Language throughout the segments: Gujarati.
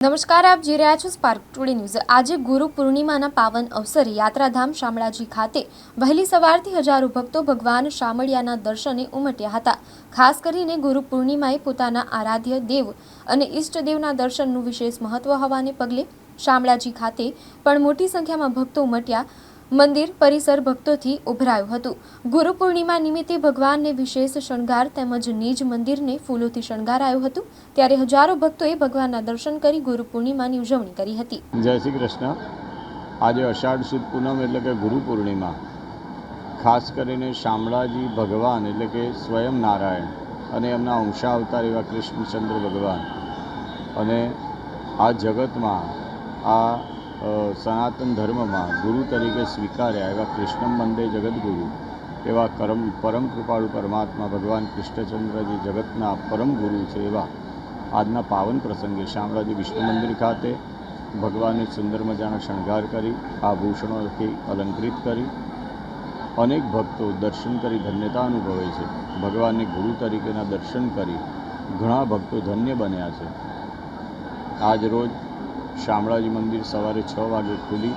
નમસ્કાર, આપ જોઈ રહ્યા છો સ્પાર્ક ટુડે ન્યૂઝ આજે ગુરુ પૂર્ણિમાના પાવન અવસરે યાત્રાધામ શામળાજી ખાતે વહેલી સવારથી હજારો ભક્તો ભગવાન શામળિયાના દર્શને ઉમટ્યા હતા. ખાસ કરીને ગુરુ પૂર્ણિમાએ પોતાના આરાધ્ય દેવ અને ઈષ્ટદેવના દર્શનનું વિશેષ મહત્વ હોવાને પગલે શામળાજી ખાતે પણ મોટી સંખ્યામાં ભક્તો ઉમટ્યા. મંદિર પરિસર ભક્તોથી ઉભરાયું હતું. ગુરુ પૂર્ણિમા નિમિત્તે ભગવાનને વિશેષ શણગાર તેમજ નિજ મંદિરને ફૂલોથી શણગારાયું હતું. ત્યારે હજારો ભક્તોએ ભગવાનના દર્શન કરી ગુરુ પૂર્ણિમાની ઉજવણી કરી હતી. જય શ્રી કૃષ્ણ. આજે અષાઢ સુદ પૂનમ એટલે કે ગુરુ પૂર્ણિમા. ખાસ કરીને શામળાજી ભગવાન એટલે કે સ્વયં નારાયણ અને એમના અંશાવતાર એવા કૃષ્ણચંદ્ર ભગવાન. અને આ જગતમાં આ સનાતન ધર્મમાં ગુરુ તરીકે સ્વીકાર્યા એવા કૃષ્ણ મંદે જગદગુરુ, એવા કરમ, પરમ કૃપાળુ પરમાત્મા ભગવાન કૃષ્ણચંદ્રજી જગતના પરમ ગુરુ છે એવા આજના પાવન પ્રસંગે શામળાજી વિષ્ણુ મંદિર ખાતે ભગવાનને સુંદર મજાનો શણગાર કરી આભૂષણોથી અલંકૃત કરી, અનેક ભક્તો દર્શન કરી ધન્યતા અનુભવે છે. ભગવાનને ગુરુ તરીકેના દર્શન કરી ઘણા ભક્તો ધન્ય બન્યા છે. આજ રોજ શામળાજી મંદિર સવારે છ વાગે ખુલી.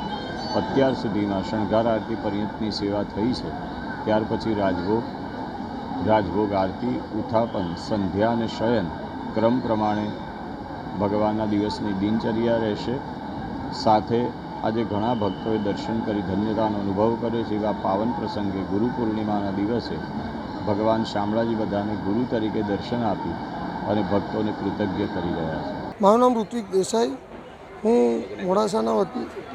અત્યાર સુધીમાં શણગાર આરતી પર્યંતની સેવા થઈ છે. ત્યાર પછી રાજભોગ રાજભોગ આરતી ઉત્થાપન સંધ્યા અને શયન ક્રમ પ્રમાણે ભગવાનના દિવસની દિનચર્યા રહેશે. સાથે આજે ઘણા ભક્તોએ દર્શન કરી ધન્યતાનો અનુભવ કર્યો છે. એવા પાવન પ્રસંગે ગુરુ પૂર્ણિમાના દિવસે ભગવાન શામળાજી બધાને ગુરુ તરીકે દર્શન આપી અને ભક્તોને કૃતજ્ઞ કરી રહ્યા છે. મારું નામ ઋત્વિક દેસાઈ. હું મોડાસાના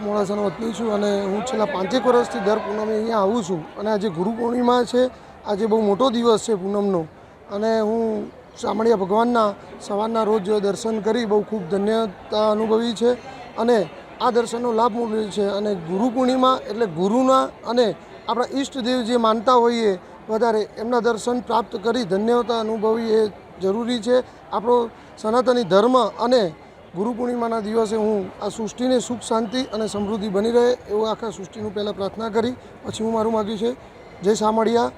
મોડાસાના વતની છું અને હું છેલ્લા પાંચેક વર્ષથી દર પૂનમે અહીંયા આવું છું. અને આજે ગુરુ પૂર્ણિમા છે. આજે બહુ મોટો દિવસ છે પૂનમનો. અને હું શામળિયા ભગવાનના સવારના રોજ દર્શન કરી બહુ ખૂબ ધન્યતા અનુભવી છે. અને આ દર્શનનો લાભ મળ્યો છે. અને ગુરુ પૂર્ણિમા એટલે ગુરુના અને આપણા ઈષ્ટદેવ જે માનતા હોઈએ વધારે એમના દર્શન પ્રાપ્ત કરી ધન્યતા અનુભવી એ જરૂરી છે. આપણો સનાતની ધર્મ અને ગુરુ પૂર્ણિમાના દિવસે હું આ સૃષ્ટિને સુખ, શાંતિ અને સમૃદ્ધિ બની રહે એવું આખા સૃષ્ટિનું પહેલાં પ્રાર્થના કરી. પછી હું મારું માગ્યું છે. જય શામળિયા.